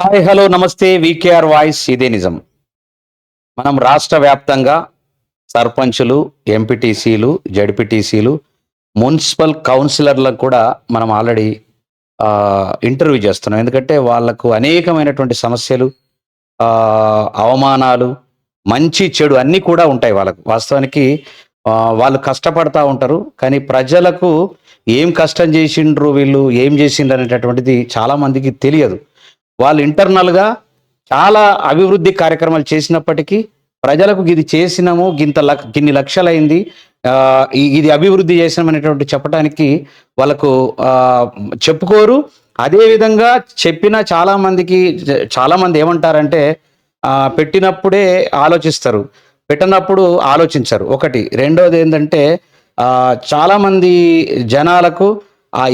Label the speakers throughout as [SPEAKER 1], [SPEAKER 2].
[SPEAKER 1] Hi hello నమస్తే VKR voice. ఇదే నిజం. మనం రాష్ట్ర వ్యాప్తంగా సర్పంచులు ఎంపీటీసీలు జడ్పీటీసీలు మున్సిపల్ కౌన్సిలర్లకు కూడా మనం ఆల్రెడీ ఇంటర్వ్యూ చేస్తున్నాం. ఎందుకంటే వాళ్ళకు అనేకమైనటువంటి సమస్యలు అవమానాలు మంచి చెడు అన్నీ కూడా ఉంటాయి వాళ్ళకు. వాస్తవానికి వాళ్ళు కష్టపడతా ఉంటారు. కానీ ప్రజలకు ఏం కష్టం చేసిండ్రు వీళ్ళు ఏం చేసిండ్రు అనేటటువంటిది చాలా మందికి తెలియదు. వాళ్ళు ఇంటర్నల్గా చాలా అభివృద్ధి కార్యక్రమాలు చేసినప్పటికీ ప్రజలకు ఇది చేసినాము గింత లక్ గిన్ని లక్షలైంది. ఇది అభివృద్ధి చేసినామనేటువంటి చెప్పడానికి వాళ్ళకు చెప్పుకోరు. అదేవిధంగా చెప్పిన చాలామందికి చాలామంది ఏమంటారంటే పెట్టినప్పుడే ఆలోచిస్తారు. పెట్టినప్పుడు ఆలోచించరు. ఒకటి. రెండోది ఏంటంటే చాలామంది జనాలకు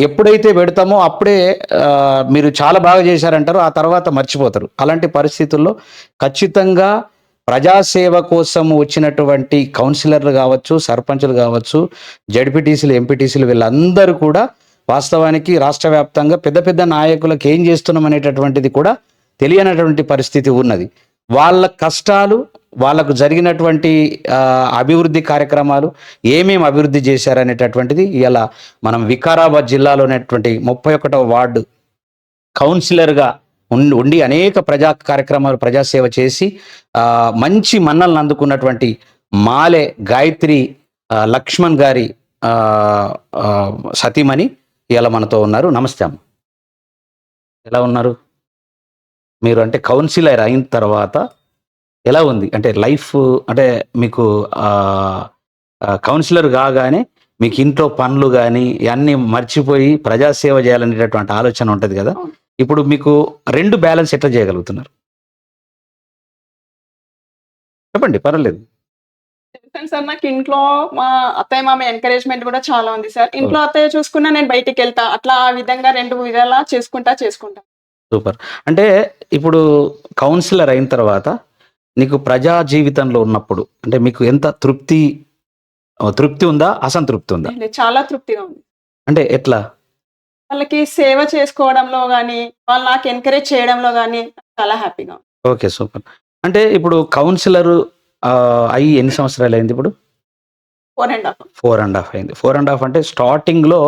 [SPEAKER 1] ఎప్పుడైతే పెడతామో అప్పుడే మీరు చాలా బాగా చేశారంటారు ఆ తర్వాత మర్చిపోతారు. అలాంటి పరిస్థితుల్లో ఖచ్చితంగా ప్రజాసేవ కోసం వచ్చినటువంటి కౌన్సిలర్లు కావచ్చు సర్పంచులు కావచ్చు జడ్పీటీసీలు ఎంపీటీసీలు వీళ్ళందరూ కూడా వాస్తవానికి రాష్ట్ర వ్యాప్తంగా పెద్ద పెద్ద నాయకులకు ఏం చేస్తున్నాం అనేటటువంటిది కూడా తెలియనటువంటి పరిస్థితి ఉన్నది. వాళ్ళ కష్టాలు వాళ్ళకు జరిగినటువంటి అభివృద్ధి కార్యక్రమాలు ఏమేమి అభివృద్ధి చేశారనేటటువంటిది ఇలా మనం వికారాబాద్ జిల్లాలోనేటువంటి ముప్పై ఒకటవ వార్డు కౌన్సిలర్గా ఉండి ఉండి అనేక ప్రజా కార్యక్రమాలు ప్రజాసేవ చేసి మంచి మన్నలను అందుకున్నటువంటి మాలె గాయత్రి లక్ష్మణ్ గారి సతీమణి ఇలా మనతో ఉన్నారు. నమస్తే అమ్మ. ఎలా ఉన్నారు? మీరు అంటే కౌన్సిలర్ అయిన తర్వాత ఎలా ఉంది? అంటే లైఫ్ అంటే మీకు కౌన్సిలర్ కాగానే మీకు ఇంట్లో పనులు కానీ ఇవన్నీ మర్చిపోయి ప్రజాసేవ చేయాలనేటటువంటి ఆలోచన ఉంటుంది కదా. ఇప్పుడు మీకు రెండు బ్యాలెన్స్ ఎట్లా చేయగలుగుతున్నారు? చెప్పండి పర్వాలేదు.
[SPEAKER 2] సార్ నాకు ఇంట్లో మా అత్తయ్య మామ ఎంకరేజ్మెంట్ కూడా చాలా ఉంది సార్. ఇంట్లో అత్తయ్య చూసుకున్నా నేను బయటికి వెళ్తా అట్లా ఆ విధంగా రెండు విధాలా చేసుకుంటా చేసుకుంటా.
[SPEAKER 1] సూపర్. అంటే ఇప్పుడు కౌన్సిలర్ అయిన తర్వాత నీకు ప్రజా జీవితంలో ఉన్నప్పుడు అంటే మీకు ఎంత తృప్తి తృప్తి ఉందా? అసంతృప్తి ఉందా?
[SPEAKER 2] చాలా తృప్తిగా ఉంది.
[SPEAKER 1] అంటే ఎట్లా?
[SPEAKER 2] వాళ్ళకి సేవ చేసుకోవడంలో కానీ వాళ్ళు నాకు ఎంకరేజ్ చేయడంలో కానీ చాలా హ్యాపీగా
[SPEAKER 1] ఓకే సూపర్. అంటే ఇప్పుడు కౌన్సిలర్ అయ్యి ఎన్ని సంవత్సరాలు అయింది ఇప్పుడు
[SPEAKER 2] four and half
[SPEAKER 1] four and half అయింది. ఫోర్ అండ్ హాఫ్ అంటే స్టార్టింగ్లో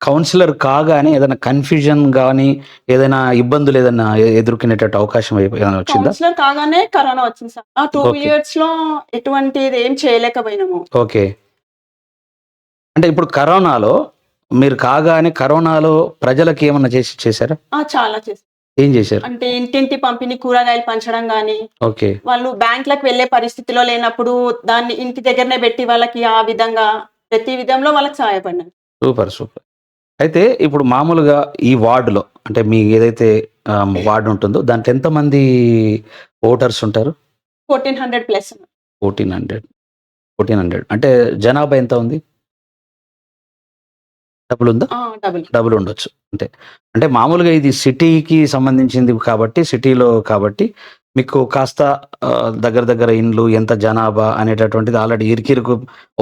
[SPEAKER 1] కౌన్సిలర్ కాగానే ఏదైనా కన్ఫ్యూజన్ కానీ ఏదైనా ఇబ్బందులు ఏదైనా ఎదుర్కొనేటట్టు అవకాశం ఏదైనా వచ్చిందా?
[SPEAKER 2] కౌన్సిలర్ కాగానే కరోనా వచ్చింది సార్. ఆ టూ. ఇయర్స్లో ఎటువంటిది ఏం చేయలేకపోయినాము.
[SPEAKER 1] ఓకే. అంటే ఇప్పుడు కరోనాలో మీరు కాగానే కరోనాలో ప్రజలకు ఏమన్నా చేసి చేశారా?
[SPEAKER 2] ఆ చాలా చేసి
[SPEAKER 1] ఏం చేశారు?
[SPEAKER 2] అంటే ఇంటింటి పంపిణీ కూరగాయలు పంచడం కానీ
[SPEAKER 1] ఓకే.
[SPEAKER 2] వాళ్ళు బ్యాంకులకు వెళ్ళే పరిస్థితిలో లేనప్పుడు దాన్ని ఇంటి దగ్గరనే పెట్టి వాళ్ళకి ఆ విధంగా ప్రతి విధంలో వాళ్ళకి సహాయపడినాను
[SPEAKER 1] సూపర్ సూపర్. అయితే ఇప్పుడు మామూలుగా ఈ వార్డులో అంటే మీ ఏదైతే వార్డు ఉంటుందో దాంట్లో ఎంతమంది ఓటర్స్ ఉంటారు?
[SPEAKER 2] Fourteen hundred plus
[SPEAKER 1] fourteen hundred. Fourteen hundred. అంటే జనాభా ఎంత ఉంది? డబ్బులు ఉందా?
[SPEAKER 2] డబుల్.
[SPEAKER 1] ఉండొచ్చు. అంటే అంటే మామూలుగా ఇది సిటీకి సంబంధించింది కాబట్టి సిటీలో కాబట్టి మీకు కాస్త దగ్గర దగ్గర ఇండ్లు ఎంత జనాభా అనేటటువంటిది ఆల్రెడీ ఇరికిరుకు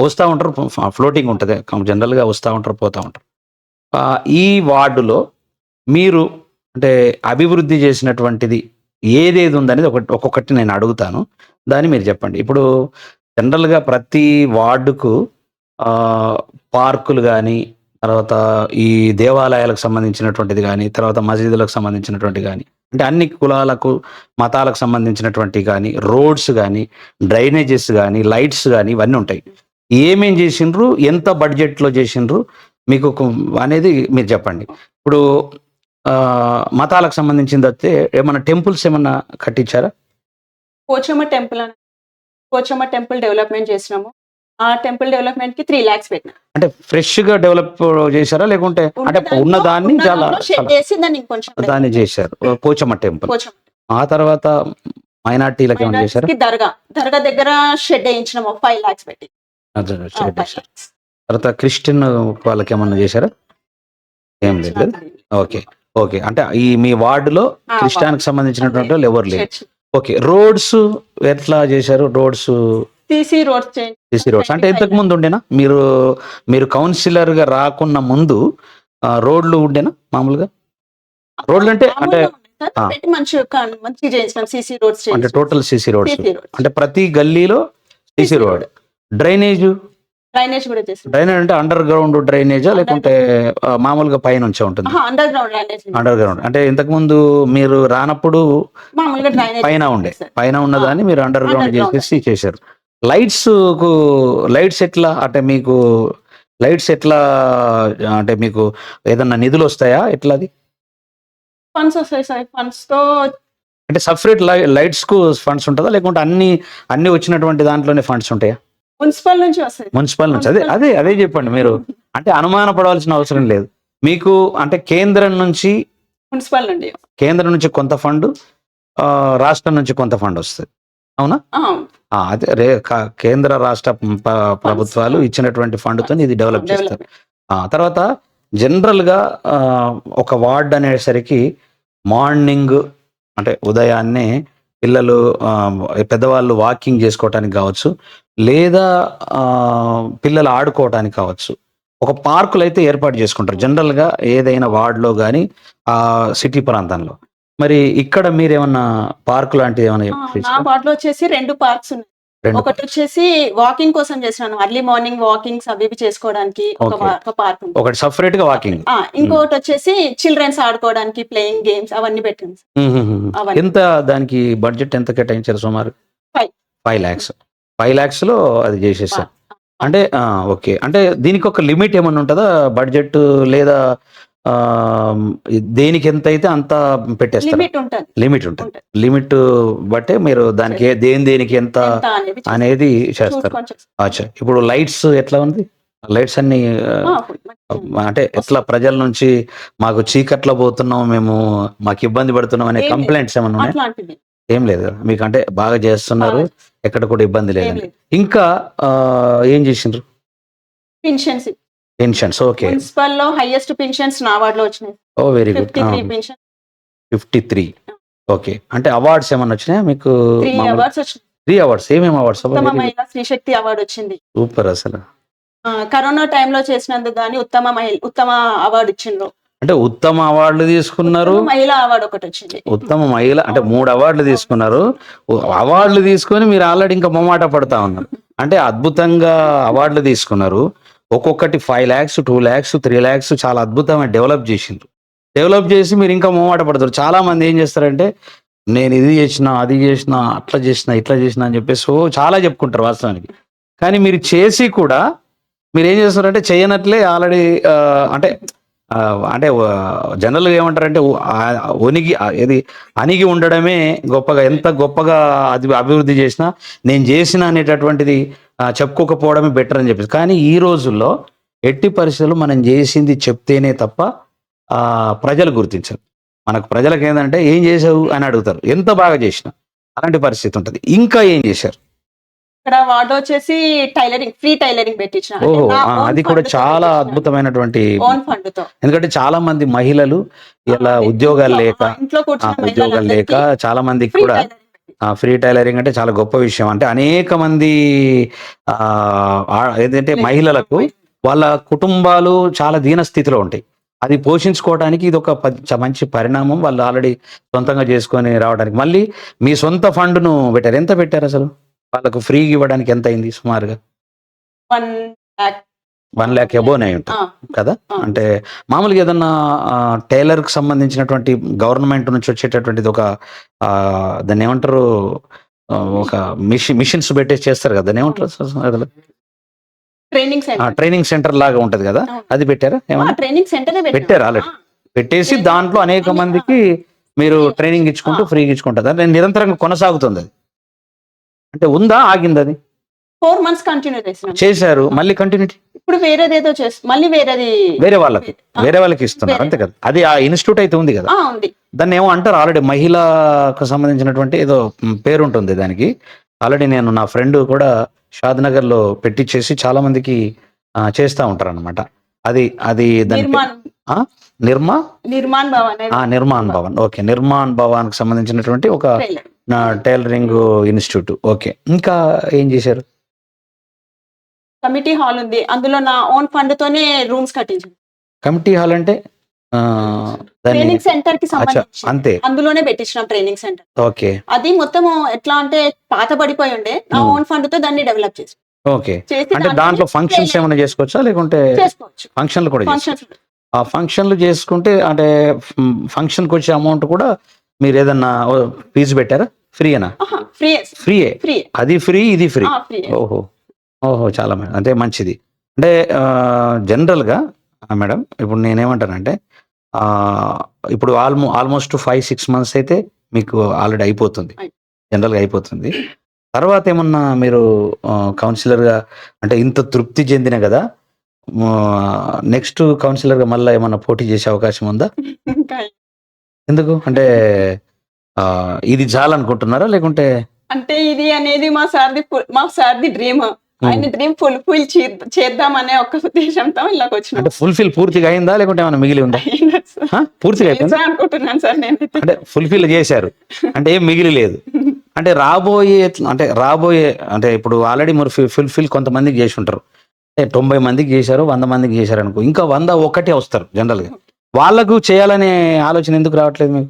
[SPEAKER 1] వస్తూ ఉంటారు. ఫ్లోటింగ్ ఉంటుంది. జనరల్గా వస్తూ ఉంటారు పోతూ ఉంటారు. ఈ వార్డులో మీరు అంటే అభివృద్ధి చేసినటువంటిది ఏదేది ఉందనేది ఒకటి ఒక్కొక్కటి నేను అడుగుతాను. దాన్ని మీరు చెప్పండి. ఇప్పుడు జనరల్గా ప్రతి వార్డుకు పార్కులు కానీ తర్వాత ఈ దేవాలయాలకు సంబంధించినటువంటిది కానీ తర్వాత మసీదులకు సంబంధించినటువంటి కానీ అంటే అన్ని కులాలకు మతాలకు సంబంధించినటువంటి కానీ రోడ్స్ కానీ డ్రైనేజెస్ కానీ లైట్స్ కానీ ఇవన్నీ ఉంటాయి. ఏమేం చేసిండ్రు? ఎంత బడ్జెట్లో చేసిండ్రు? మీకు అనేది మీరు చెప్పండి. ఇప్పుడు ఆ, మతాలకు సంబంధించింది వస్తే ఏమన్నా టెంపుల్స్ ఏమన్నా కట్టించారా?
[SPEAKER 2] పోచమ్మ టెంపుల్ అని పోచమ్మ టెంపుల్ డెవలప్మెంట్ చేసినాము. ఆ టెంపుల్ డెవలప్మెంట్కి త్రీ లాక్స్ పెట్టినా.
[SPEAKER 1] అంటే ఫ్రెష్గా డెవలప్ చేశారా? లేకుంటే అంటే ఉన్న దాన్ని చాలా
[SPEAKER 2] దాన్ని ఇంకొంచెం
[SPEAKER 1] దాన్ని చేశారు. పోచమ్మ టెంపుల్. ఆ తర్వాత మైనార్టీలకు ఏమైనా చేశారా?
[SPEAKER 2] దర్గా. దర్గా దగ్గర షెడ్ వేయించినాము. ఫైవ్ లాక్స్ పెట్టి.
[SPEAKER 1] తర్వాత క్రిస్టియన్ వాళ్ళకి ఏమన్నా చేశారా? ఏం లేదు? ఓకే. ఓకే. అంటే ఈ మీ వార్డులో క్రిస్టియానికి సంబంధించినటువంటి వాళ్ళు ఎవరు లేరు. ఓకే. రోడ్స్ ఎట్లా చేశారు? Roads
[SPEAKER 2] C C roads
[SPEAKER 1] roads. అంటే ఇంతకు ముందు ఉండేనా? మీరు మీరు కౌన్సిలర్గా రాకున్న ముందు రోడ్లు ఉండేనా మామూలుగా? రోడ్లు అంటే అంటే అంటే టోటల్ సిసి రోడ్స్. అంటే ప్రతి గల్లీలో సిసి రోడ్. డ్రైనేజ్?
[SPEAKER 2] డ్రైనేజ్ కూడా చేస్తాం
[SPEAKER 1] డ్రైనేజ్ అంటే అండర్ గ్రౌండ్ డ్రైనేజా లేకుంటే మామూలుగా పైన ఉంచే ఉంటుంది?
[SPEAKER 2] Underground drainage
[SPEAKER 1] underground అంటే ఇంతకు ముందు మీరు రానప్పుడు
[SPEAKER 2] మామూలుగా డ్రైనేజ్
[SPEAKER 1] పైన ఉండే. పైన ఉన్నదాన్ని మీరు అండర్ గ్రౌండ్. చేసేసి చేశారు. లైట్స్కు లైట్స్ ఎట్లా? అంటే మీకు లైట్స్ ఎట్లా అంటే మీకు ఏదన్నా నిధులు వస్తాయా? ఎట్లా అది
[SPEAKER 2] ఫండ్స్ వస్తాయి సార్. ఫండ్స్తో
[SPEAKER 1] అంటే సపరేట్ లైట్స్కు ఫండ్స్ ఉంటుందా? లేకుంటే అన్ని అన్ని వచ్చినటువంటి దాంట్లోనే ఫండ్స్ ఉంటాయా?
[SPEAKER 2] మున్సిపల్ నుంచి వస్తాయి.
[SPEAKER 1] మున్సిపల్ నుంచి. అదే అదే అదే చెప్పండి మీరు. అంటే అనుమాన పడవలసిన అవసరం లేదు. మీకు అంటే కేంద్రం నుంచి
[SPEAKER 2] మున్సిపల్ నుండి.
[SPEAKER 1] కేంద్రం నుంచి కొంత ఫండ్ రాష్ట్రం నుంచి కొంత ఫండ్ వస్తుంది. అవునా? అదే రే కేంద్ర రాష్ట్ర ప్రభుత్వాలు ఇచ్చినటువంటి ఫండ్తో ఇది డెవలప్ చేస్తారు. ఆ తర్వాత జనరల్గా ఆ, ఒక వార్డ్ అనేసరికి మార్నింగ్ అంటే ఉదయాన్నే పిల్లలు పెద్దవాళ్ళు వాకింగ్ చేసుకోవటానికి కావచ్చు లేదా పిల్లలు ఆడుకోవటానికి కావచ్చు. ఒక పార్కులు అయితే ఏర్పాటు చేసుకుంటారు. జనరల్గా ఏదైనా వార్డులో కానీ ఆ సిటీ ప్రాంతంలో. మరి ఇక్కడ మీరు ఏమన్నా పార్క్ లాంటివి ఏమైనా?
[SPEAKER 2] వార్డులో వచ్చేసి రెండు పార్క్స్ ఉన్నాయి. ఒకటి వచ్చేసి వాకింగ్ కోసం చేసినాను అర్లీ మార్నింగ్ వాకింగ్స్ అవి ఇవి చేసుకోవడానికి ఒక పార్క్
[SPEAKER 1] ఒకటి సపరేట్గా వాకింగ్
[SPEAKER 2] ఇంకొకటి వచ్చేసి చిల్డ్రన్స్ ఆడుకోవడానికి ప్లేయింగ్ గేమ్స్ అవన్నీ పెట్టింది.
[SPEAKER 1] ఎంత దానికి బడ్జెట్ ఎంత కేటాయించారు సుమారు?
[SPEAKER 2] Five.
[SPEAKER 1] ఫైవ్ ల్యాక్స్. ఫైవ్ ల్యాక్స్లో అది చేసేసారు అంటే ఓకే. అంటే దీనికి ఒక లిమిట్ ఏమన్నా ఉంటుందా? బడ్జెట్ లేదా దేనికి ఎంత అయితే అంత పెట్టేస్తారు?
[SPEAKER 2] లిమిట్ ఉంటుంది.
[SPEAKER 1] లిమిట్ బట్టే మీరు దానికి దేని దేనికి ఎంత
[SPEAKER 2] అనేది చూసి-
[SPEAKER 1] అనేది చేస్తారు. అచ్చా. ఇప్పుడు లైట్స్ ఎట్లా ఉంది? లైట్స్ అన్ని. అంటే ఎట్లా ప్రజల నుంచి మాకు చీకట్లో పోతున్నాం మేము మాకు ఇబ్బంది పడుతున్నాం అనే. కంప్లైంట్స్ ఏమైనా ఉన్నాయి? ఏం లేదు. మీకు అంటే బాగా చేస్తున్నారు. ఎక్కడ కూడా ఇబ్బంది
[SPEAKER 2] ఏం
[SPEAKER 1] లేదు
[SPEAKER 2] లేదు.
[SPEAKER 1] ఇంకా ఏం చేసిండ్రు?
[SPEAKER 2] Pensions.
[SPEAKER 1] Pensions okay.
[SPEAKER 2] మున్సిపల్లో highest pensions నా వార్డులో వచ్చినాయి.
[SPEAKER 1] ఓ very good.
[SPEAKER 2] Fifty three
[SPEAKER 1] okay. అంటే అవార్డ్స్ ఏమన్నా వచ్చినాయా మీకు
[SPEAKER 2] త్రీ అవార్డ్స్ వచ్చినాయి.
[SPEAKER 1] Three awards. ఏమేమి అవార్డ్స్?
[SPEAKER 2] శ్రీశక్తి అవార్డు వచ్చింది.
[SPEAKER 1] సూపర్ అసలు.
[SPEAKER 2] కరోనా టైంలో చేసినందుకు గానీ ఉత్తమ మహిళ ఉత్తమ అవార్డు ఇచ్చిండ్రు.
[SPEAKER 1] అంటే ఉత్తమ అవార్డులు తీసుకున్నారు.
[SPEAKER 2] మహిళా అవార్డు ఒకటి వచ్చింది.
[SPEAKER 1] ఉత్తమ మహిళ అంటే మూడు అవార్డులు తీసుకున్నారు. అవార్డులు తీసుకొని మీరు ఆల్రెడీ ఇంకా మొమ్మాట పడతా ఉన్నారు. అంటే అద్భుతంగా అవార్డులు తీసుకున్నారు. ఒక్కొక్కటి five lakhs two lakhs three lakhs చాలా అద్భుతంగా డెవలప్ చేసిండ్రు. డెవలప్ చేసి మీరు ఇంకా మొమ్మాట పడతారు. చాలా మంది ఏం చేస్తారంటే నేను ఇది చేసిన అది చేసిన అట్లా చేసిన ఇట్లా చేసిన అని చెప్పేసి చాలా చెప్పుకుంటారు వాస్తవానికి. కానీ మీరు చేసి కూడా మీరు ఏం చేస్తారంటే చేయనట్లే ఆల్రెడీ అంటే అంటే జనరల్గా ఏమంటారంటే ఉ- ఒనిగి ఏది అణిగి ఉండడమే గొప్పగా ఎంత గొప్పగా అది అభివృద్ధి చేసినా నేను చేసిన అనేటటువంటిది చెప్పుకోకపోవడమే బెటర్ అని చెప్పేసి. కానీ ఈ రోజుల్లో ఎట్టి పరిస్థితుల్లో మనం చేసింది చెప్తేనే తప్ప ప్రజలు గుర్తించరు. మనకు ప్రజలకు ఏంటంటే ఏం చేసావు? అని అడుగుతారు. ఎంత బాగా చేసినా అలాంటి పరిస్థితి ఉంటుంది. ఇంకా ఏం చేశారు?
[SPEAKER 2] ఇక్కడ వార్డు వచ్చేసి టైలరింగ్ ఫ్రీ టైలరింగ్ పెట్టించిన.
[SPEAKER 1] అది కూడా చాలా అద్భుతమైనటువంటి
[SPEAKER 2] ఓన్ ఫండ్తో.
[SPEAKER 1] ఎందుకంటే చాలా మంది మహిళలు ఇలా ఉద్యోగాలు లేక ఉద్యోగాలు లేక చాలా మందికి కూడా. ఫ్రీ టైలరింగ్ అంటే చాలా గొప్ప విషయం. అంటే అనేక మంది ఏదంటే మహిళలకు వాళ్ళ కుటుంబాలు చాలా దీన స్థితిలో ఉంటాయి. అది పోషించుకోవడానికి ఇది ఒక మంచి పరిణామం వాళ్ళు ఆల్రెడీ సొంతంగా చేసుకొని రావడానికి. మళ్ళీ మీ సొంత ఫండ్ను పెట్టారు. ఎంత పెట్టారు అసలు? వాళ్ళకు ఫ్రీ ఇవ్వడానికి ఎంత అయింది సుమారుగా?
[SPEAKER 2] వన్.
[SPEAKER 1] వన్ ల్యాక్ ఎబోనే అయి ఉంటుంది. కదా. అంటే మామూలుగా ఏదన్నా టైలర్కి సంబంధించినటువంటి గవర్నమెంట్ నుంచి వచ్చేటటువంటిది ఒక దాన్ని ఏమంటారు? ఒక మిషన్ మిషన్స్ పెట్టేసి చేస్తారు కదా? దాన్ని ఏమంటారు?
[SPEAKER 2] Training centre.
[SPEAKER 1] ట్రైనింగ్ సెంటర్ లాగా ఉంటది కదా. అది పెట్టారా? ఏమన్నా?
[SPEAKER 2] ట్రైనింగ్ సెంటర్
[SPEAKER 1] పెట్టారు already. పెట్టేసి దాంట్లో అనేక
[SPEAKER 2] అనే-
[SPEAKER 1] మందికి మీరు
[SPEAKER 2] ట్రైనింగ్
[SPEAKER 1] ఇచ్చుకుంటూ. ఫ్రీగా ఇచ్చుకుంటారు. నిరంతరంగా కొనసాగుతుంది అది. అంటే ఉందా? ఆగింది అది?
[SPEAKER 2] ఫోర్ మంత్స్ కంటిన్యూ చేసినాం.
[SPEAKER 1] చేశారు. మళ్ళీ కంటిన్యూటీ
[SPEAKER 2] ఇప్పుడు వేరేది ఏదో చేసి మళ్ళీ వేరేది
[SPEAKER 1] వేరే వాళ్ళకి. వేరే వాళ్ళకి ఇస్తున్నారు. అంతే కదా. అది ఆ ఇన్స్టిట్యూట్ అయితే ఉంది కదా.
[SPEAKER 2] ఉంది.
[SPEAKER 1] దాన్ని ఏమో అంటారు ఆల్రెడీ. మహిళకు సంబంధించినటువంటి ఏదో పేరు ఉంటుంది దానికి. ఆల్రెడీ నేను నా ఫ్రెండ్ కూడా షాద్ నగర్లో పెట్టించేసి చాలా మందికి చేస్తా ఉంటారు అనమాట అది అది దాని నిర్మా?
[SPEAKER 2] నిర్మాణ్ భవన్
[SPEAKER 1] ఆ నిర్మాణ్ భవన్. ఓకే నిర్మాణ్ భవన్కి సంబంధించినటువంటి ఒక టైలరింగ్ ఇన్స్టిట్యూట్. ఓకే ఇంకా ఏం చేశారు?
[SPEAKER 2] కమిటీ హాల్ ఉంది. అందులో నా ఓన్ ఫండ్ తోనే రూమ్స్ కట్టించాను.
[SPEAKER 1] కమిటీ హాల్ అంటే
[SPEAKER 2] ట్రైనింగ్
[SPEAKER 1] సెంటర్కి
[SPEAKER 2] సంబంధించి.
[SPEAKER 1] అంతే.
[SPEAKER 2] అందులోనే పెట్టించినాం ట్రైనింగ్ సెంటర్
[SPEAKER 1] ఓకే.
[SPEAKER 2] అది మొత్తం ఎట్లా అంటే పాత పడిపోయి ఉండే నా. ఓన్ ఫండ్తో దాన్ని డెవలప్ చేసి
[SPEAKER 1] ఓకే. అంటే దాంట్లో ఫంక్షన్స్ ఏమైనా చేసుకోవచ్చా? లేకుంటే ఫంక్షన్లు కూడా ఆ ఫంక్షన్లు చేసుకుంటే అంటే ఫంక్షన్కి వచ్చే అమౌంట్ కూడా మీరు ఏదన్నా ఫీజు పెట్టారా? ఫ్రీయేనా
[SPEAKER 2] ఫ్రీ
[SPEAKER 1] ఫ్రీయే
[SPEAKER 2] ఫ్రీ
[SPEAKER 1] అది ఫ్రీ ఇది ఫ్రీ ఓహో. ఓహో చాలా మే- అంటే మంచిది. అంటే జనరల్గా మేడం ఇప్పుడు నేనేమంటానంటే ఇప్పుడు almost almost five six months అయితే మీకు ఆల్రెడీ అయిపోతుంది.
[SPEAKER 2] అయి-
[SPEAKER 1] జనరల్గా అయిపోతుంది. తర్వాత ఏమన్నా మీరు కౌన్సిలర్గా అంటే ఇంత తృప్తి చెందిన కదా నెక్స్ట్ కౌన్సిలర్గా మళ్ళీ ఏమన్నా పోటీ చేసే అవకాశం ఉందా? ఎందుకు? అంటే ఇది చాలనుకుంటున్నారా లేకుంటే
[SPEAKER 2] అంటే ఇది అనేది మా సార్ది మా సార్ది డ్రీమ్. ఆయన డ్రీమ్ ఫుల్ఫిల్ చేద్దామనే ఒక ఉద్దేశంతో ఇలాగ వచ్చిన
[SPEAKER 1] అంటే ఫుల్ఫిల్ పూర్తిగా అయిందా? లేకుంటే ఏమైనా మిగిలి ఉందా? పూర్తిగా అయిపోయిందా?
[SPEAKER 2] అనుకుంటున్నాను సార్ నేనైతే.
[SPEAKER 1] అంటే ఫుల్ఫిల్ చేశారు. అంటే ఏం మిగిలి లేదు. అంటే రాబోయే అంటే రాబోయే అంటే ఇప్పుడు ఆల్రెడీ మరి ఫుల్ఫిల్ కొంతమందికి చేసి ఉంటారు అంటే తొంభై మందికి చేశారు వంద మందికి చేశారు అనుకో. ఇంకా వంద ఒకటే వస్తారు జనరల్గా వాళ్ళకు చేయాలనే ఆలోచన ఎందుకు రావట్లేదు మీకు?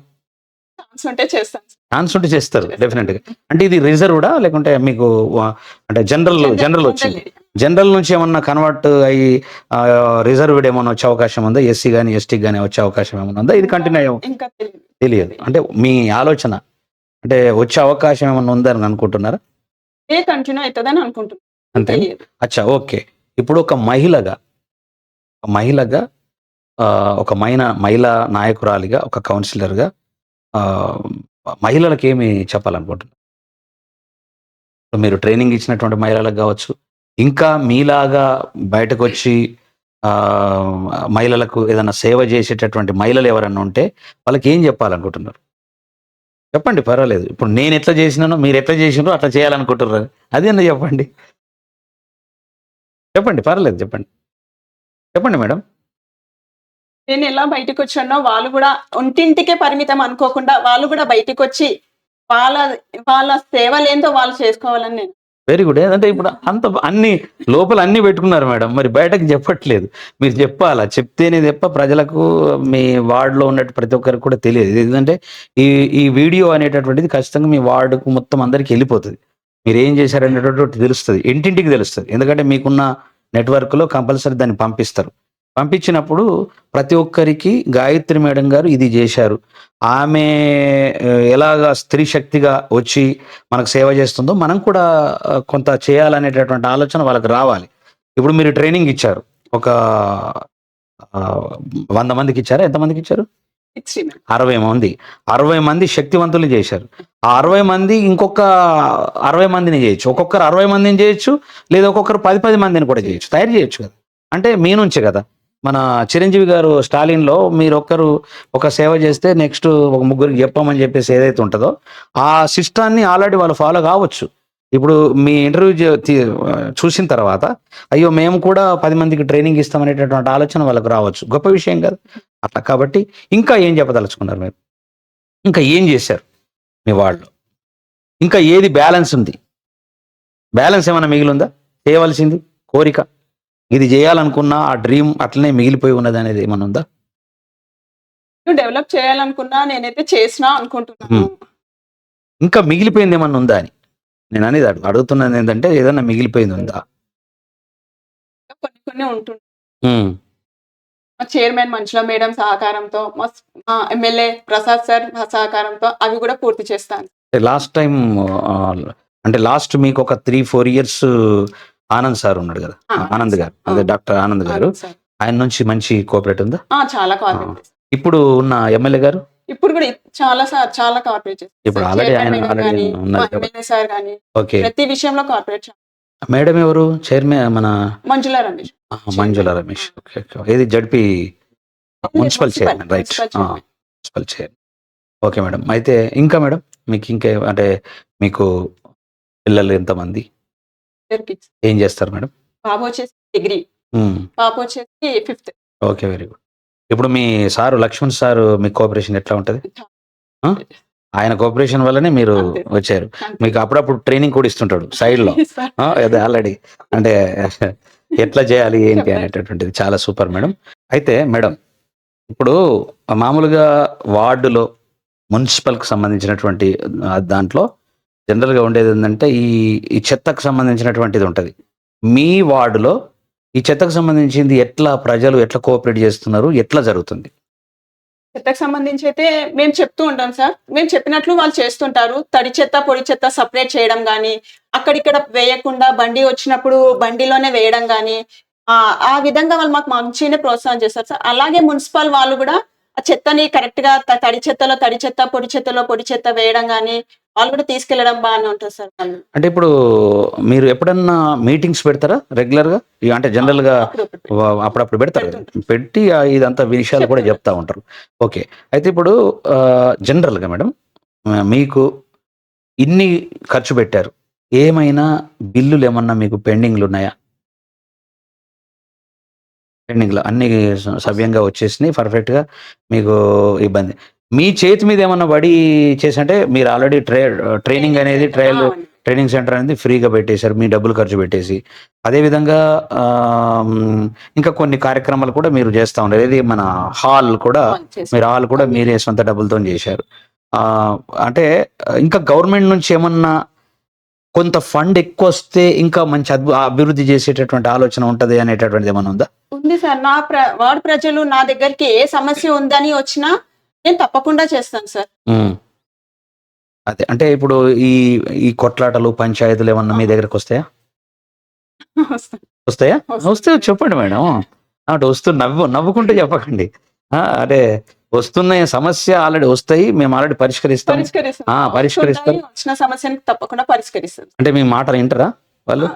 [SPEAKER 2] ఛాన్స్ ఉంటే
[SPEAKER 1] చేస్తారు డెఫినెట్గా. అంటే ఇది రిజర్వ్డా లేకుంటే మీకు అంటే జనరల్ జనరల్ వచ్చింది. జనరల్ నుంచి ఏమన్నా కన్వర్ట్ అయ్యి రిజర్వ్డ్ ఏమన్నా వచ్చే అవకాశం ఉందా? ఎస్సీ కానీ ఎస్టీ కానీ వచ్చే అవకాశం ఏమన్నా ఉందా? ఇది కంటిన్యూ అయ్యే
[SPEAKER 2] తెలియదు.
[SPEAKER 1] అంటే మీ ఆలోచన. అంటే వచ్చే అవకాశం ఏమన్నా ఉందని అనుకుంటున్నారా?
[SPEAKER 2] కంటిన్యూ అవుతుందని అనుకుంటున్నాను
[SPEAKER 1] అంతే అచ్చా ఓకే. ఇప్పుడు ఒక మహిళగా ఒక మహిళగా ఒక మైన మహిళా నాయకురాలిగా ఒక కౌన్సిలర్గా మహిళలకు ఏమి చెప్పాలనుకుంటున్నారు? మీరు ట్రైనింగ్ ఇచ్చినటువంటి మహిళలకు కావచ్చు ఇంకా మీలాగా బయటకు వచ్చి ఆ, మహిళలకు ఏదైనా సేవ చేసేటటువంటి మహిళలు ఎవరన్నా ఉంటే వాళ్ళకి ఏం చెప్పాలనుకుంటున్నారు? చెప్పండి పర్వాలేదు. ఇప్పుడు నేను ఎట్లా చేసినానో మీరు ఎట్లా చేసినారో అట్లా చేయాలనుకుంటున్నారు. అది అన్న చెప్పండి? చెప్పండి పర్వాలేదు చెప్పండి. చెప్పండి మేడం.
[SPEAKER 2] నేను ఎలా బయటకు వచ్చానో వాళ్ళు కూడా ఒంటింటికే పరిమితం అనుకోకుండా వాళ్ళు కూడా బయటకు వచ్చి వాళ్ళ వాళ్ళ సేవలేంతో వాళ్ళు చేసుకోవాలని నేను
[SPEAKER 1] వెరీ గుడ్ ఏంటంటే ఇప్పుడు అంత అన్ని లోపల అన్ని పెట్టుకున్నారు మేడం. మరి బయటకు చెప్పట్లేదు. మీరు చెప్పాలా? చెప్తేనే తప్ప ప్రజలకు మీ వార్డులో ఉన్నట్టు ప్రతి ఒక్కరికి కూడా తెలియదు. ఎందుకంటే ఈ ఈ వీడియో అనేటటువంటిది ఖచ్చితంగా మీ వార్డుకు మొత్తం అందరికి వెళ్ళిపోతుంది. మీరు ఏం చేశారనేటటువంటి తెలుస్తుంది. ఇంటింటికి తెలుస్తుంది. ఎందుకంటే మీకున్న నెట్వర్క్లో కంపల్సరీ దాన్ని పంపిస్తారు. పంపించినప్పుడు ప్రతి ఒక్కరికి గాయత్రి మేడం గారు ఇది చేశారు. ఆమె ఎలాగ స్త్రీ శక్తిగా వచ్చి మనకు సేవ చేస్తుందో మనం కూడా కొంత చేయాలనేటటువంటి ఆలోచన వాళ్ళకి రావాలి. ఇప్పుడు మీరు ట్రైనింగ్ ఇచ్చారు. ఒక వంద మందికి ఇచ్చారా? ఎంతమందికి ఇచ్చారు? అరవై మంది. అరవై మంది శక్తివంతులు చేశారు. ఆ అరవై మంది ఇంకొక అరవై మందిని చేయొచ్చు. ఒక్కొక్కరు అరవై మందిని చేయొచ్చు లేదా ఒక్కొక్కరు పది పది మందిని కూడా చేయొచ్చు. తయారు చేయొచ్చు కదా. అంటే మీ నుంచే కదా. మన చిరంజీవి గారు స్టాలిన్లో మీరు ఒక్కరు ఒక సేవ చేస్తే నెక్స్ట్ ఒక ముగ్గురికి చెప్పమని చెప్పేసి ఏదైతే ఉంటుందో ఆ సిస్టాన్ని ఆల్రెడీ వాళ్ళు ఫాలో కావచ్చు. ఇప్పుడు మీ ఇంటర్వ్యూ చూసిన తర్వాత అయ్యో మేము కూడా పది మందికి ట్రైనింగ్ ఇస్తామనేటటువంటి ఆలోచన వాళ్ళకి రావచ్చు. గొప్ప విషయం కదా. అట్లా కాబట్టి ఇంకా ఏం చెప్పదలుచుకున్నారు మీరు? ఇంకా ఏం చేశారు మీ వాళ్ళు? ఇంకా ఏది బ్యాలెన్స్ ఉంది? బ్యాలెన్స్ ఏమైనా మిగిలిందా చేయవలసింది కోరిక? ఇది చేయాలనుకున్నా ఆ డ్రీమ్ అట్లనే మిగిలిపోయి ఉన్నది అనేది ఏమైనా ఉందా?
[SPEAKER 2] డెవలప్ చేయాలనుకున్నా నేనైతే చేసినా అనుకుంటున్నాను.
[SPEAKER 1] ఇంకా మిగిలిపోయింది ఏమన్నా ఉందా అని? నేను అనేది అడుగు- అడుగుతున్నది ఏంటంటే ఏదైనా మిగిలిపోయింది ఉందా?
[SPEAKER 2] కొన్ని కొన్ని ఉంటుంది మా చైర్మన్ మంచుల మేడం సహకారంతో మా మా ఎమ్మెల్యే ప్రసాద్ సార్ సహకారంతో అవి కూడా పూర్తి చేస్తాను.
[SPEAKER 1] లాస్ట్ టైం అంటే లాస్ట్ మీకు ఒక three four years Anand sir ఉన్నాడు కదా? ఆనంద్ గారు. అదే. డాక్టర్ ఆనంద్ గారు. ఆయన నుంచి మంచి కోఆపరేట్ ఉందా?
[SPEAKER 2] చాలా కార్పొరేట్
[SPEAKER 1] ఇప్పుడు ఉన్న ఎమ్మెల్యే గారు?
[SPEAKER 2] ఇప్పుడు కూడా చాలా సార్ చాలా చేస్తారు
[SPEAKER 1] ఇప్పుడు
[SPEAKER 2] చైర్మన్
[SPEAKER 1] ఆయన
[SPEAKER 2] సార్ కానీ
[SPEAKER 1] ఓకే.
[SPEAKER 2] ప్రతి విషయంలో కార్పొరేట్
[SPEAKER 1] మేడం ఎవరు? చైర్మన్ మన
[SPEAKER 2] మంజుల రమేష్.
[SPEAKER 1] మంజుల రమేష్. ఓకే ఏది Z P municipal chairman right.
[SPEAKER 2] Municipal chairman.
[SPEAKER 1] Okay madam. అయితే ఇంకా మేడం మీకు ఇంకే అంటే మీకు పిల్లలు ఎంతమంది? ఏం చేస్తారు మేడం?
[SPEAKER 2] బాబు వచ్చేసి డిగ్రీ పాప వచ్చేసి ఫిఫ్త్
[SPEAKER 1] ఓకే వెరీ గుడ్ ఇప్పుడు మీ సారు లక్ష్మణ్ సారు మీ కోఆపరేషన్ ఎట్లా ఉంటుంది? ఆయన కోఆపరేషన్ వల్లనే మీరు. వచ్చారు. మీకు అప్పుడప్పుడు ట్రైనింగ్ కూడా ఇస్తుంటాడు సైడ్లో ఆల్రెడీ. అంటే ఎట్లా చేయాలి ఏంటి అనేటటువంటిది చాలా సూపర్ మేడం. అయితే మేడం ఇప్పుడు మామూలుగా వార్డులో మున్సిపల్కి సంబంధించినటువంటి దాంట్లో జనరల్గా ఉండేది ఏంటంటే ఈ ఈ చెత్తకు సంబంధించినటువంటిది ఉంటుంది. మీ వార్డులో ఈ చెత్తకు సంబంధించింది ఎట్లా ప్రజలు ఎట్లా కోఆపరేట్ చేస్తున్నారు ఎట్లా జరుగుతుంది?
[SPEAKER 2] చెత్తకు సంబంధించి అయితే మేము చెప్తూ ఉంటాం సార్. మేము చెప్పినట్లు వాళ్ళు చేస్తుంటారు. తడి చెత్త పొడి చెత్త సపరేట్ చేయడం కానీ అక్కడిక్కడ వేయకుండా బండి వచ్చినప్పుడు బండిలోనే వేయడం కానీ ఆ ఆ విధంగా వాళ్ళు మాకు మంచిగానే ప్రోత్సాహం చేస్తారు సార్. అలాగే మున్సిపల్ వాళ్ళు కూడా ఆ చెత్తని కరెక్ట్గా తడి చెత్తలో తడి చెత్త పొడి చెత్తలో పొడి చెత్త వేయడం కానీ వాళ్ళు కూడా తీసుకెళ్ళడం బాగానే ఉంటుంది సార్. వాళ్ళు
[SPEAKER 1] అంటే ఇప్పుడు మీరు ఎప్పుడన్నా మీటింగ్స్ పెడతారా రెగ్యులర్గా? అంటే జనరల్గా
[SPEAKER 2] అప్పుడప్పుడు.
[SPEAKER 1] వా- అప్పుడప్పుడు పెడతారు. పెట్టి ఇదంతా విషయాలు కూడా చెప్తా ఉంటారు. ఓకే. అయితే ఇప్పుడు ఆ, జనరల్గా మేడం మీకు ఇన్ని ఖర్చు పెట్టారు. ఏమైనా బిల్లులు ఏమన్నా మీకు పెండింగ్లు ఉన్నాయా? పెండింగ్లో అన్ని సవ్యంగా వచ్చేసినాయి. పర్ఫెక్ట్గా మీకు ఇబ్బంది. మీ చేతి మీద ఏమన్నా పడి చేసంటే మీరు ఆల్రెడీ ట్రే ట్రైనింగ్ అనేది ట్రయల్ ట్రైనింగ్ సెంటర్ అనేది ఫ్రీగా పెట్టేశారు. మీ డబ్బులు ఖర్చు పెట్టేసి. అదేవిధంగా ఇంకా కొన్ని కార్యక్రమాలు కూడా మీరు చేస్తూ ఉన్నారు. ఇది మన హాల్ కూడా. మీరు హాల్ కూడా మీరే సొంత డబ్బులతో చేశారు. అంటే ఇంకా గవర్నమెంట్ నుంచి ఏమన్నా కొంత ఫండ్ ఎక్కువ వస్తే ఇంకా మంచి అభివృద్ధి చేసేటటువంటి ఆలోచన ఉంటది అనేటటువంటిది ఏమైనా ఉందా?
[SPEAKER 2] ఉంది సార్. నా వార్డు ప్రజలు నా దగ్గరికి ఏ సమస్య ఉందని వచ్చినా నేను తప్పకుండా చేస్తాను సార్.
[SPEAKER 1] అదే అంటే ఇప్పుడు ఈ ఈ కొట్లాటలు పంచాయతీలు ఏమన్నా మీ దగ్గరకు వస్తాయా? వస్తాయా.
[SPEAKER 2] వస్తాయి.
[SPEAKER 1] వస్తే చెప్పండి మేడం. అంటే వస్తూ నవ్వు నవ్వుకుంటూ చెప్పకండి. అదే వస్తున్న సమస్య ఆల్రెడీ వస్తాయి. మేము ఆల్రెడీ పరిష్కరిస్తాం.
[SPEAKER 2] వస్తుంటాయి, వచ్చిన సమస్యని తప్పకుండా పరిష్కరిస్తాను
[SPEAKER 1] అంటే మీ మాటలు వింటారా వాళ్ళు?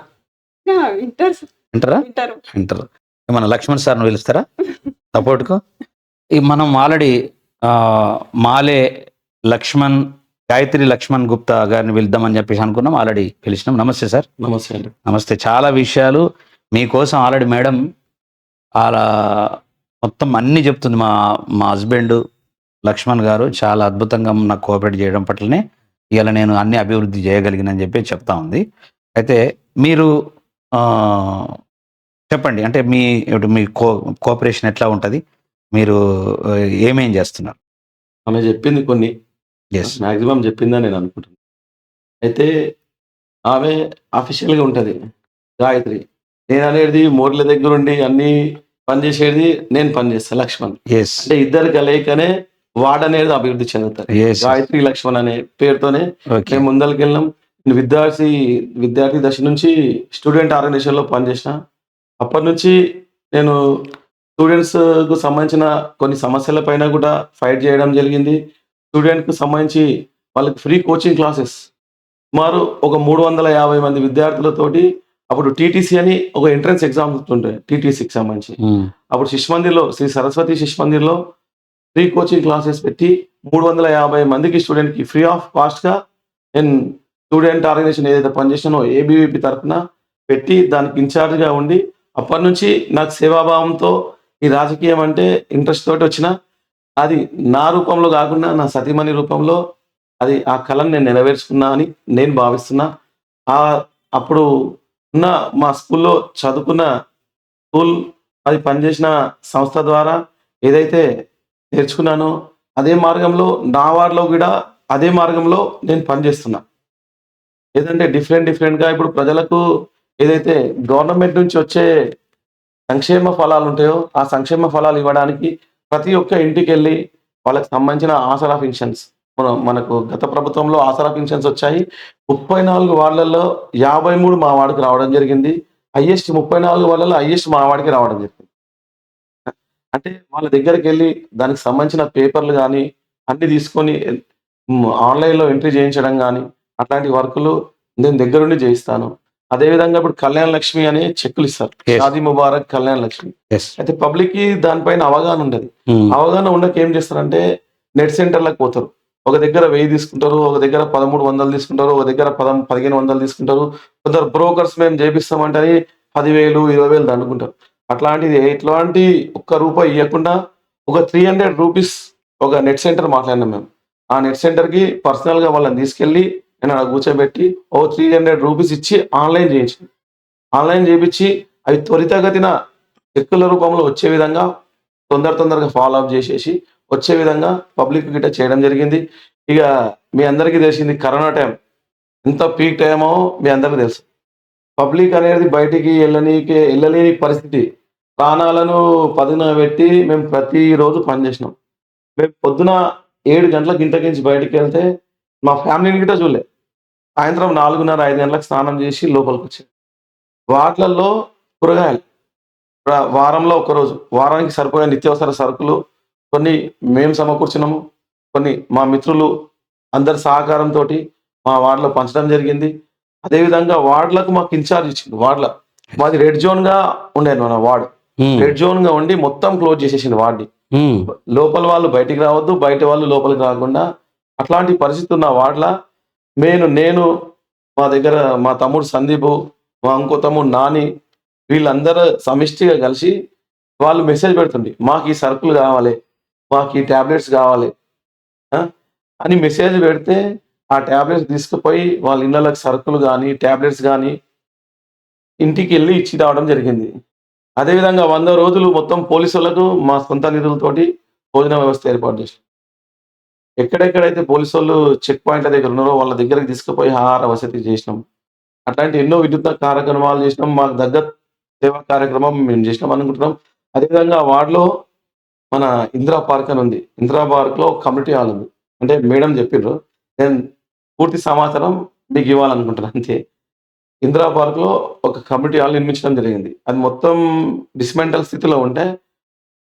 [SPEAKER 2] వింటారు
[SPEAKER 1] వింటారా?
[SPEAKER 2] వింటారు.
[SPEAKER 1] వింటారు. మన లక్ష్మణ్ సార్ని పిలుస్తారా? సపోర్ట్కు? ఈ మనం ఆల్రెడీ మాలే లక్ష్మణ్ గాయత్రి లక్ష్మణ్ గుప్తా గారిని పిలుద్దామని చెప్పేసి అనుకున్నాం. ఆల్రెడీ పిలిచినాం. నమస్తే సార్.
[SPEAKER 3] నమస్తే అండి.
[SPEAKER 1] నమస్తే. చాలా విషయాలు మీకోసం ఆల్రెడీ మేడం అలా మొత్తం అన్నీ చెప్తుంది మా మా హస్బెండ్ లక్ష్మణ్ గారు. చాలా అద్భుతంగా నాకు కోఆపరేట్ చేయడం పట్లనే ఇలా నేను అన్ని అభివృద్ధి చేయగలిగినని చెప్పి చెప్తా ఉంది. అయితే మీరు చెప్పండి. అంటే మీ మీ కో కోఆపరేషన్ ఎట్లా ఉంటుంది? మీరు ఏమేం చేస్తున్నారు?
[SPEAKER 3] ఆమె చెప్పింది కొన్ని.
[SPEAKER 1] ఎస్
[SPEAKER 3] మాక్సిమం చెప్పిందని నేను అనుకుంటున్నాను అయితే ఆమె అఫీషియల్గా ఉంటుంది. గాయత్రి. నేను అనేది మోర్ల దగ్గర ఉండి అన్ని పని చేసేది నేను పని చేస్తాను లక్ష్మణ్. అంటే ఇద్దరు కలయికనే వార్డ్ అనేది అభివృద్ధి చెందుతారు. గాయత్రి లక్ష్మణ్ అనే పేరుతోనే మేము ముందరికి వెళ్ళాం నేను విద్యార్థి విద్యార్థి దశ నుంచి స్టూడెంట్ ఆర్గనైజేషన్లో పనిచేసిన. అప్పటి నుంచి నేను స్టూడెంట్స్కు సంబంధించిన కొన్ని సమస్యల పైన కూడా ఫైట్ చేయడం జరిగింది. స్టూడెంట్కు సంబంధించి వాళ్ళకి ఫ్రీ కోచింగ్ క్లాసెస్. సుమారు ఒక మూడు వందల యాభై మంది విద్యార్థులతోటి అప్పుడు టీటీసీ అని ఒక ఎంట్రన్స్ ఎగ్జామ్ టీటీసీకి సంబంధించి
[SPEAKER 1] ఉమ్,
[SPEAKER 3] అప్పుడు శిశు మందిర్లో శ్రీ సరస్వతి శిశు మందిర్లో ఫ్రీ కోచింగ్ క్లాసెస్ పెట్టి మూడు వందల యాభై మందికి స్టూడెంట్కి ఫ్రీ ఆఫ్ కాస్ట్గా నేను స్టూడెంట్ ఆర్గనైజేషన్ ఏదైతే పనిచేసినో ఏబీవీపీ తరఫున పెట్టి దానికి ఇన్ఛార్జ్గా ఉండి అప్పటి నుంచి నాకు సేవాభావంతో ఈ రాజకీయం అంటే ఇంట్రెస్ట్ తోటి వచ్చిన అది నా రూపంలో కాకుండా నా సతీమణి రూపంలో అది ఆ కళను నేను నెరవేర్చుకున్నా అని నేను భావిస్తున్నా. ఆ అప్పుడు ఉన్న మా స్కూల్లో చదువుకున్న స్కూల్ అది పనిచేసిన సంస్థ ద్వారా ఏదైతే నేర్చుకున్నానో అదే మార్గంలో నా వార్డులో కూడా అదే మార్గంలో నేను పనిచేస్తున్నా. ఏదంటే డిఫరెంట్ డిఫరెంట్గా ఇప్పుడు ప్రజలకు ఏదైతే గవర్నమెంట్ నుంచి వచ్చే సంక్షేమ ఫలాలు ఉంటాయో ఆ సంక్షేమ ఫలాలు ఇవ్వడానికి ప్రతి ఒక్క ఇంటికి వెళ్ళి వాళ్ళకి సంబంధించిన ఆసరా పెన్షన్స్. మనం మనకు గత ప్రభుత్వంలో ఆసరా పెన్షన్స్ వచ్చాయి. ముప్పై నాలుగు వార్డులలో యాభై మూడు మా వాడికి రావడం జరిగింది. హైయెస్ట్ ముప్పై నాలుగు వాళ్ళలో హైయెస్ట్ మా వాడికి రావడం జరిగింది. అంటే వాళ్ళ దగ్గరికి వెళ్ళి దానికి సంబంధించిన పేపర్లు కానీ అన్ని తీసుకొని ఆన్లైన్లో ఎంట్రీ చేయించడం కానీ అట్లాంటి వర్కులు నేను దగ్గరుండి చేయిస్తాను. అదేవిధంగా ఇప్పుడు కళ్యాణ లక్ష్మి అనే చెక్కులు ఇస్తారు. షాదీ ముబారక్ కళ్యాణ లక్ష్మి. అయితే పబ్లిక్కి దానిపైన అవగాహన ఉండదు.
[SPEAKER 1] ఉమ్,
[SPEAKER 3] అవగాహన ఉండక ఏం చేస్తారంటే నెట్ సెంటర్లకు పోతారు. ఒక దగ్గర వెయ్యి తీసుకుంటారు ఒక దగ్గర పదమూడు వందలు తీసుకుంటారు ఒక దగ్గర పదం పదిహేను వందలు తీసుకుంటారు. కొందరు బ్రోకర్స్ మేము చేపిస్తామంటే పదివేలు ఇరవై వేలు దండుకుంటారు. అట్లాంటిది ఎట్లాంటి ఒక్క రూపాయి ఇవ్వకుండా ఒక త్రీ హండ్రెడ్ రూపీస్ ఒక నెట్ సెంటర్ మాట్లాడినాం మేము. ఆ నెట్ సెంటర్కి పర్సనల్గా వాళ్ళని తీసుకెళ్ళి నేను అక్కడ కూర్చోబెట్టి ఓ త్రీ హండ్రెడ్ రూపీస్ ఇచ్చి ఆన్లైన్ చేయించి ఆన్లైన్ చేయించి అవి త్వరితగతిన చెక్కుల రూపంలో వచ్చే విధంగా తొందర తొందరగా ఫాలో అప్ చేసేసి వచ్చే విధంగా పబ్లిక్ గిట్ట చేయడం జరిగింది. ఇక మీ అందరికీ తెలిసింది కరోనా టైం. ఎంత పీక్ టైమో మీ అందరికీ తెలుసు. పబ్లిక్ అనేది బయటికి వెళ్ళనీకి వెళ్ళలేని పరిస్థితి. ప్రాణాలను పదున పెట్టి మేము ప్రతిరోజు పనిచేసినాం మేము పొద్దున ఏడు గంటలకు ఇంటకించి బయటికి వెళ్తే మా ఫ్యామిలీని గిట్ట చూడలే. సాయంత్రం నాలుగున్నర ఐదు గంటలకు స్నానం చేసి లోపలికి వచ్చాం. వాటిలలో కూరగాయలు. వారంలో ఒకరోజు. వారానికి సరిపోయే నిత్యావసర సరుకులు కొన్ని మేము సమకూర్చున్నాము కొన్ని మా మిత్రులు అందరి సహకారంతో మా వార్డులో పంచడం జరిగింది. అదేవిధంగా వార్డులకు మాకు ఇన్ఛార్జ్ ఇచ్చింది వార్డుల. మాది రెడ్ జోన్గా ఉండేది మన వార్డు. రెడ్ జోన్గా ఉండి మొత్తం క్లోజ్ చేసేసింది వార్డుని. లోపల వాళ్ళు బయటికి రావద్దు బయట వాళ్ళు లోపలికి రాకుండా అట్లాంటి పరిస్థితి ఉన్న వాట్ల నేను నేను మా దగ్గర మా తమ్ముడు సందీపు మా ఇంకో తమ్ముడు నాని వీళ్ళందరూ సమిష్టిగా కలిసి వాళ్ళు మెసేజ్ పెడుతుంది మాకు ఈ సరుకులు కావాలి మాకు ఈ ట్యాబ్లెట్స్ కావాలి. అని మెసేజ్ పెడితే ఆ ట్యాబ్లెట్స్ తీసుకుపోయి వాళ్ళ ఇళ్ళకి సరుకులు కానీ ట్యాబ్లెట్స్ కానీ ఇంటికి వెళ్ళి ఇచ్చి రావడం జరిగింది. అదేవిధంగా వంద రోజులు మొత్తం పోలీసులకు మా సొంత నిధులతోటి భోజన వ్యవస్థ ఏర్పాటు చేసాం ఎక్కడెక్కడైతే పోలీసు వాళ్ళు చెక్ పాయింట్ల దగ్గర ఉన్నారో వాళ్ళ దగ్గరికి తీసుకుపోయి ఆహార వసతి చేసినాం. అట్లాంటి ఎన్నో విద్యుత్ కార్యక్రమాలు చేసినాం. మాకు దగ్గర సేవా కార్యక్రమం మేము చేసినాం అనుకుంటున్నాం. అదేవిధంగా వార్డులో మన ఇందిరా పార్క్ అని ఉంది. ఇందిరా పార్క్లో కమ్యూనిటీ హాల్ ఉంది. అంటే మేడం చెప్పిండ్రు నేను పూర్తి సమాచారం మీకు ఇవ్వాలనుకుంటున్నాను అంతే ఇందిరా పార్క్లో ఒక కమ్యూనిటీ హాల్ నిర్మించడం జరిగింది. అది మొత్తం డిస్మెంటల్ స్థితిలో ఉంటే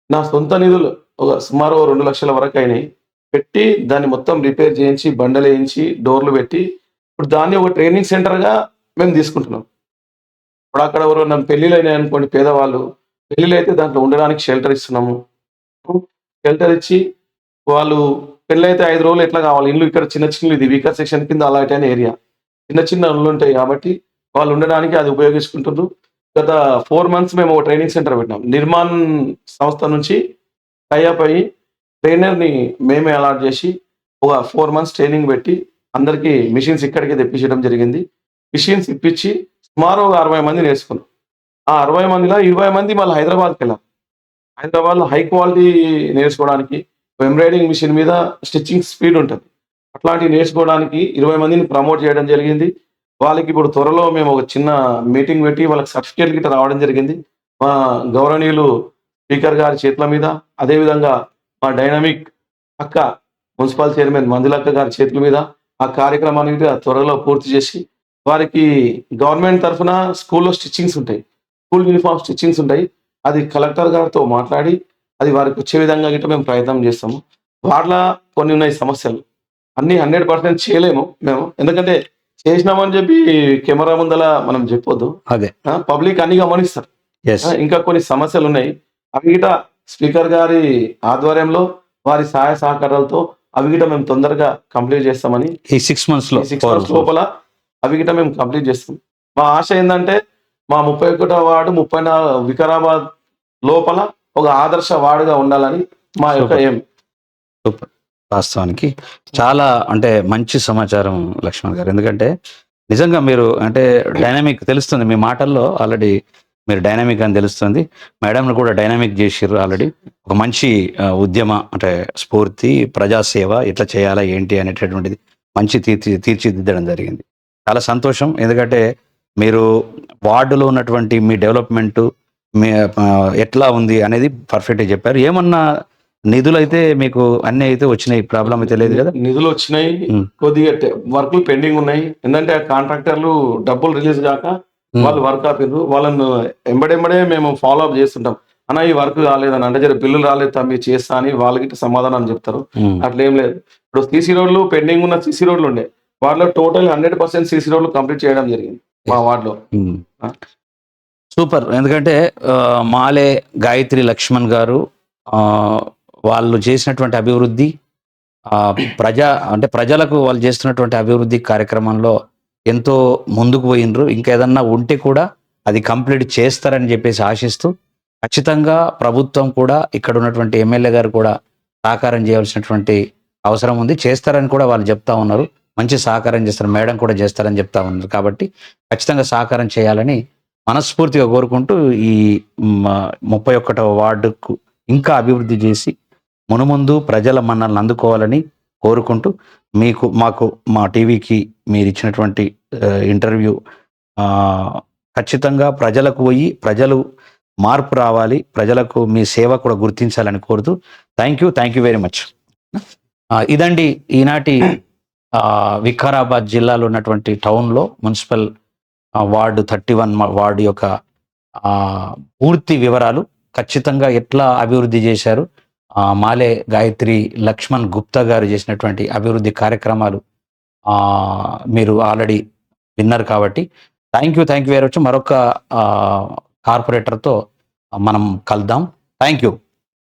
[SPEAKER 3] నా సొంత నిధులు ఒక సుమారు రెండు లక్షల వరకు అయినాయి. పెట్టి దాన్ని మొత్తం రిపేర్ చేయించి బండలు వేయించి డోర్లు పెట్టి ఇప్పుడు దాన్ని ఒక ట్రైనింగ్ సెంటర్గా మేము తీసుకుంటున్నాం. ఇప్పుడు అక్కడ ఎవరైనా పెళ్ళిళ్ళు అయినాయి అనుకోండి పేదవాళ్ళు. పెళ్ళిళ్ళు అయితే దాంట్లో ఉండడానికి షెల్టర్ ఇస్తున్నాము. షెల్టర్ ఇచ్చి వాళ్ళు పెళ్ళైతే ఐదు రోజులు ఎట్లా కావాలి? ఇల్లు ఇక్కడ చిన్న చిన్న ఇది వీకర్ సెక్షన్ కింద అలాంటి ఏరియా. చిన్న చిన్న ఇల్లు ఉంటాయి కాబట్టి వాళ్ళు ఉండడానికి అది ఉపయోగించుకుంటున్నారు గత ఫోర్ మంత్స్ మేము ఒక ట్రైనింగ్ సెంటర్ పెట్టినాం. నిర్మాణ్ సంస్థ నుంచి టైఅప్ అయ్యి ట్రైనర్ని మేమే అలాట్ చేసి ఒక ఫోర్ మంత్స్ ట్రైనింగ్ పెట్టి అందరికీ మిషన్స్ ఇక్కడికే తెప్పించడం జరిగింది. మిషన్స్ ఇప్పించి సుమారు ఒక అరవై మంది నేర్చుకున్నాం. ఆ అరవై మందిలో ఇరవై మంది మళ్ళీ హైదరాబాద్కి వెళ్ళాం హైదరాబాద్లో హై క్వాలిటీ నేర్చుకోవడానికి ఎంబ్రాయిడింగ్ మిషన్ మీద స్టిచ్చింగ్ స్పీడ్ ఉంటుంది. అట్లాంటివి నేర్చుకోవడానికి ఇరవై మందిని ప్రమోట్ చేయడం జరిగింది. వాళ్ళకి ఇప్పుడు త్వరలో మేము ఒక చిన్న మీటింగ్ పెట్టి వాళ్ళకి సర్టిఫికేట్ గిట్ట రావడం జరిగింది. మా గౌరవనీయులు స్పీకర్ గారి చేతుల మీద అదేవిధంగా మా డైనమిక్ అక్క మున్సిపల్ చైర్మన్ మంజులక్క గారి చేతుల మీద ఆ కార్యక్రమాన్ని త్వరలో పూర్తి చేసి వారికి గవర్నమెంట్ తరఫున స్కూల్లో స్టిచ్చింగ్స్ ఉంటాయి. స్కూల్ యూనిఫామ్ స్టిచ్చింగ్స్ ఉంటాయి. అది కలెక్టర్ గారితో మాట్లాడి అది వారికి వచ్చే విధంగా గిట్ట మేము ప్రయత్నం చేస్తాము. వాటిలో కొన్ని ఉన్నాయి సమస్యలు. అన్ని హండ్రెడ్ పర్సెంట్ చేయలేము మేము. ఎందుకంటే చేసినామని చెప్పి కెమెరా ముందల మనం చెప్పొద్దు.
[SPEAKER 1] అదే.
[SPEAKER 3] పబ్లిక్ అన్ని గమనిస్తారు. ఇంకా కొన్ని సమస్యలు ఉన్నాయి. అవి గిట స్పీకర్ గారి ఆధ్వర్యంలో వారి సహాయ సహకారాలతో అవి గిట మేము తొందరగా కంప్లీట్ చేస్తామని
[SPEAKER 1] ఈ సిక్స్ మంత్స్లో
[SPEAKER 3] సిక్స్ మంత్స్ లోపల అవి గిట మేము కంప్లీట్ చేస్తాం. మా ఆశ ఏంటంటే మా ముప్పై ఒకటో వార్డు ముప్పై నాలుగు వికారాబాద్ లోపల ఒక ఆదర్శ వార్డుగా ఉండాలని మా యొక్క. ఏం
[SPEAKER 1] వాస్తవానికి చాలా అంటే మంచి సమాచారం లక్ష్మణ్ గారు. ఎందుకంటే నిజంగా మీరు అంటే డైనామిక్ తెలుస్తుంది మీ మాటల్లో ఆల్రెడీ మీరు డైనామిక్ అని తెలుస్తుంది. మేడంను కూడా డైనామిక్ చేసిర్రు ఆల్రెడీ. ఒక మంచి ఉద్యమ అంటే స్ఫూర్తి ప్రజాసేవ ఎట్లా చేయాలా ఏంటి అనేటటువంటిది మంచి తీర్చి తీర్చిదిద్దడం జరిగింది. చాలా సంతోషం. ఎందుకంటే మీరు వార్డులో ఉన్నటువంటి మీ డెవలప్మెంట్ మీ ఎట్లా ఉంది అనేది పర్ఫెక్ట్గా చెప్పారు. ఏమన్నా నిధులు అయితే మీకు అన్ని అయితే వచ్చినాయి ప్రాబ్లం అయితే లేదు కదా?
[SPEAKER 3] నిధులు వచ్చినాయి. కొద్దిగా వర్క్లు పెండింగ్ ఉన్నాయి. ఎందుకంటే ఆ కాంట్రాక్టర్లు డబ్బులు రిలీజ్ కాక వాళ్ళు వర్క్ ఆపిర్రు. వాళ్ళను ఎంబడెంబడే మేము ఫాలో అప్ చేస్తుంటాం. అన్న ఈ వర్క్ కాలేదని అంటే జర బిల్లులు రాలేదు? తమ్మి చేస్తా అని వాళ్ళకి సమాధానం చెప్తారు. అట్లా ఏం లేదు. ఇప్పుడు సీసీ రోడ్లు పెండింగ్ ఉన్న సీసీ రోడ్లు ఉండే. వాటిలో total hundred percent C C రోడ్లు కంప్లీట్ చేయడం జరిగింది. మా వార్డులో.
[SPEAKER 1] సూపర్ ఎందుకంటే ఆ, మాలే గాయత్రి లక్ష్మణ్ గారు వాళ్ళు చేసినటువంటి అభివృద్ధి ఆ, ప్రజా అంటే ప్రజలకు వాళ్ళు చేస్తున్నటువంటి అభివృద్ధి కార్యక్రమంలో ఎంతో ముందుకు పోయినరు. ఇంకేదన్నా ఉంటే కూడా అది కంప్లీట్ చేస్తారని చెప్పేసి ఆశిస్తూ ఖచ్చితంగా ప్రభుత్వం కూడా ఇక్కడ ఉన్నటువంటి ఎమ్మెల్యే గారు కూడా సహకారం చేయాల్సినటువంటి అవసరం ఉంది. చేస్తారని కూడా వాళ్ళు చెప్తా ఉన్నారు. మంచి సహకారం చేస్తారు. మేడం కూడా చేస్తారని చెప్తా ఉన్నారు. కాబట్టి ఖచ్చితంగా సహకారం చేయాలని మనస్ఫూర్తిగా కోరుకుంటూ ఈ ముప్పై ఒకటవ వార్డుకు ఇంకా అభివృద్ధి చేసి మునుముందు ప్రజల మన్నలను అందుకోవాలని కోరుకుంటూ మీకు మాకు మా టీవీకి మీరు ఇచ్చినటువంటి ఇంటర్వ్యూ ఖచ్చితంగా ప్రజలకు పోయి ప్రజలు మార్పు రావాలి. ప్రజలకు మీ సేవ కూడా గుర్తించాలని కోరుతూ thank you thank you very much. ఇదండి ఈనాటి వికారాబాద్ జిల్లాలో ఉన్నటువంటి టౌన్లో municipal ward thirty one ward యొక్క పూర్తి వివరాలు ఖచ్చితంగా ఎట్లా అభివృద్ధి చేశారు మాలే గాయత్రి లక్ష్మణ్ గుప్తా గారు చేసినటువంటి అభివృద్ధి కార్యక్రమాలు మీరు ఆల్రెడీ విన్నారు కాబట్టి. Thank you thank you very much. మరొక కార్పొరేటర్తో మనం కలుద్దాం. Thank you.